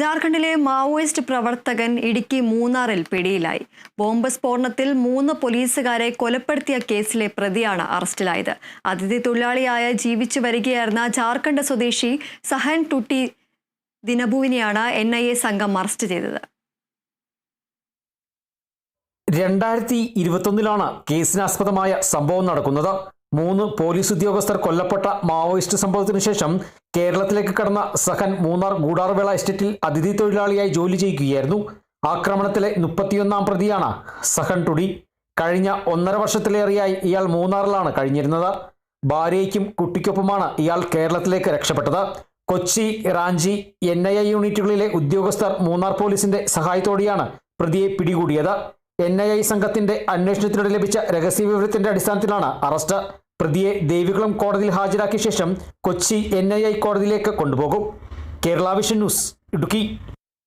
ജാർഖണ്ഡിലെ മാവോയിസ്റ്റ് പ്രവർത്തകൻ ഇടുക്കി മൂന്നാറിൽ പിടിയിലായി. ബോംബ് സ്ഫോടനത്തിൽ മൂന്ന് പോലീസുകാരെ കൊലപ്പെടുത്തിയ കേസിലെ പ്രതിയാണ് അറസ്റ്റിലായത്. അതിഥി തൊഴിലാളിയായ ജീവിച്ചു വരികയായിരുന്ന ജാർഖണ്ഡ് സ്വദേശി സഹൻ ടുട്ടി ദിനഭുവിനെയാണ് എൻ ഐ എ സംഘം അറസ്റ്റ് ചെയ്തത്. രണ്ടായിരത്തി ഇരുപത്തൊന്നിലാണ് കേസിനാസ്പദമായ സംഭവം നടക്കുന്നത്. മൂന്ന് പോലീസ് ഉദ്യോഗസ്ഥർ കൊല്ലപ്പെട്ട മാവോയിസ്റ്റ് സംഭവത്തിനു ശേഷം കേരളത്തിലേക്ക് കടന്ന സഹൻ മൂന്നാർ ഗൂഡാർവേള എസ്റ്റേറ്റിൽ അതിഥി തൊഴിലാളിയായി ജോലി ചെയ്യുകയായിരുന്നു. ആക്രമണത്തിലെ മുപ്പത്തിയൊന്നാം പ്രതിയാണ് സഹൻ ടുഡി കഴിഞ്ഞ ഒന്നര വർഷത്തിലേറെയായി ഇയാൾ മൂന്നാറിലാണ് കഴിഞ്ഞിരുന്നത്. ഭാര്യയ്ക്കും കുട്ടിക്കൊപ്പമാണ് ഇയാൾ കേരളത്തിലേക്ക് രക്ഷപ്പെട്ടത്. Kochi Ranchi N I A യൂണിറ്റുകളിലെ ഉദ്യോഗസ്ഥർ മൂന്നാർ പോലീസിന്റെ സഹായത്തോടെയാണ് പ്രതിയെ പിടികൂടിയത്. എൻ ഐ ഐ സംഘത്തിന്റെ അന്വേഷണത്തിനിടെ ലഭിച്ച രഹസ്യവിവരത്തിന്റെ അടിസ്ഥാനത്തിലാണ് അറസ്റ്റ്. പ്രതിയെ ദേവികുളം കോടതിയിൽ ഹാജരാക്കിയ ശേഷം കൊച്ചി എൻ ഐ കോടതിയിലേക്ക് കൊണ്ടുപോകും. Kerala vision news Idukki.